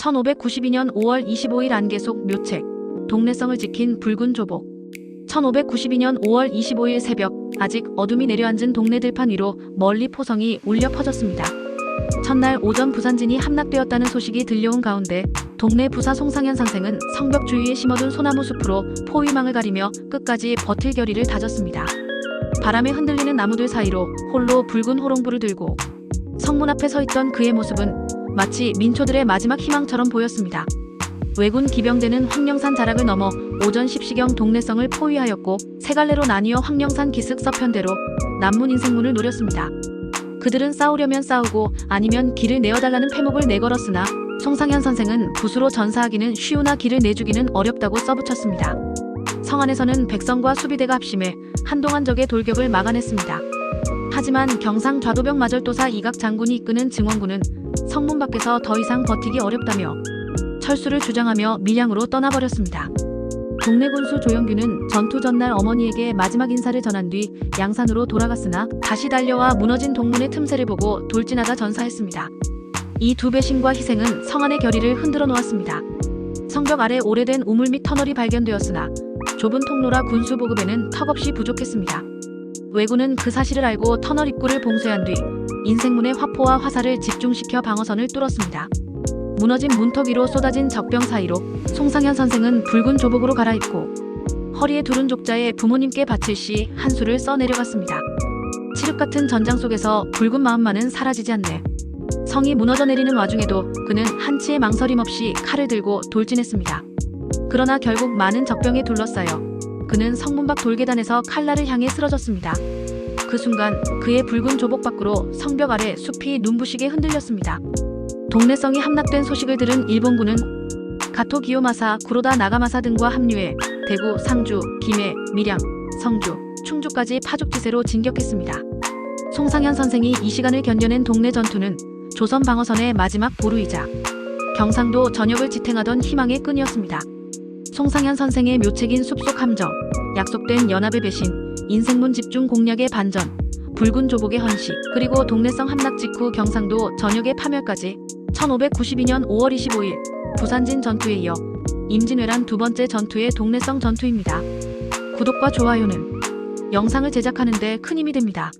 1592년 5월 25일 안개속 묘책, 동네성을 지킨 붉은 조복. 1592년 5월 25일 새벽, 아직 어둠이 내려앉은 동네 들판 위로 멀리 포성이 울려 퍼졌습니다. 첫날 오전 부산진이 함락되었다는 소식이 들려온 가운데 동네 부사 송상현 선생은 성벽 주위에 심어둔 소나무 숲으로 포위망을 가리며 끝까지 버틸 결의를 다졌습니다. 바람에 흔들리는 나무들 사이로 홀로 붉은 호롱불을 들고 성문 앞에 서 있던 그의 모습은 마치 민초들의 마지막 희망처럼 보였습니다. 왜군 기병대는 황령산 자락을 넘어 오전 10시경 동래성을 포위하였고 세 갈래로 나뉘어 황령산 기슭 서편대로 남문 인생문을 노렸습니다. 그들은 싸우려면 싸우고 아니면 길을 내어달라는 패목을 내걸었으나 송상현 선생은 붓으로 전사하기는 쉬우나 길을 내주기는 어렵다고 써붙였습니다. 성안에서는 백성과 수비대가 합심해 한동안 적의 돌격을 막아냈습니다. 하지만 경상 좌도병 마절도사 이각 장군이 이끄는 증원군은 성문 밖에서 더 이상 버티기 어렵다며 철수를 주장하며 밀양으로 떠나버렸습니다. 동네 군수 조영규는 전투 전날 어머니에게 마지막 인사를 전한 뒤 양산으로 돌아갔으나 다시 달려와 무너진 동문의 틈새를 보고 돌진하다 전사했습니다. 이 두 배신과 희생은 성안의 결의를 흔들어 놓았습니다. 성벽 아래 오래된 우물 및 터널이 발견되었으나 좁은 통로라 군수 보급에는 턱없이 부족했습니다. 왜군은 그 사실을 알고 터널 입구를 봉쇄한 뒤 인생문의 화포와 화살을 집중시켜 방어선을 뚫었습니다. 무너진 문턱 위로 쏟아진 적병 사이로 송상현 선생은 붉은 조복으로 갈아입고 허리에 두른 족자에 부모님께 바칠 시 한 수를 써 내려갔습니다. 칠흑 같은 전장 속에서 붉은 마음만은 사라지지 않네. 성이 무너져 내리는 와중에도 그는 한치의 망설임 없이 칼을 들고 돌진했습니다. 그러나 결국 많은 적병에 둘러싸여 그는 성문 밖 돌계단에서 칼날을 향해 쓰러졌습니다. 그 순간 그의 붉은 조복 밖으로 성벽 아래 숲이 눈부시게 흔들렸습니다. 동네성이 함락된 소식을 들은 일본군은 가토 기요마사, 구로다 나가마사 등과 합류해 대구, 상주, 김해, 밀양, 성주, 충주까지 파죽지세로 진격했습니다. 송상현 선생이 이 시간을 견뎌낸 동네 전투는 조선 방어선의 마지막 보루이자 경상도 전역을 지탱하던 희망의 끈이었습니다. 송상현 선생의 묘책인 숲속 함정, 약속된 연합의 배신, 인생문 집중 공략의 반전, 붉은 조복의 헌시, 그리고 동네성 함락 직후 경상도 전역의 파멸까지 1592년 5월 25일 부산진 전투에 이어 임진왜란 두 번째 전투의 동네성 전투입니다. 구독과 좋아요는 영상을 제작하는 데 큰 힘이 됩니다.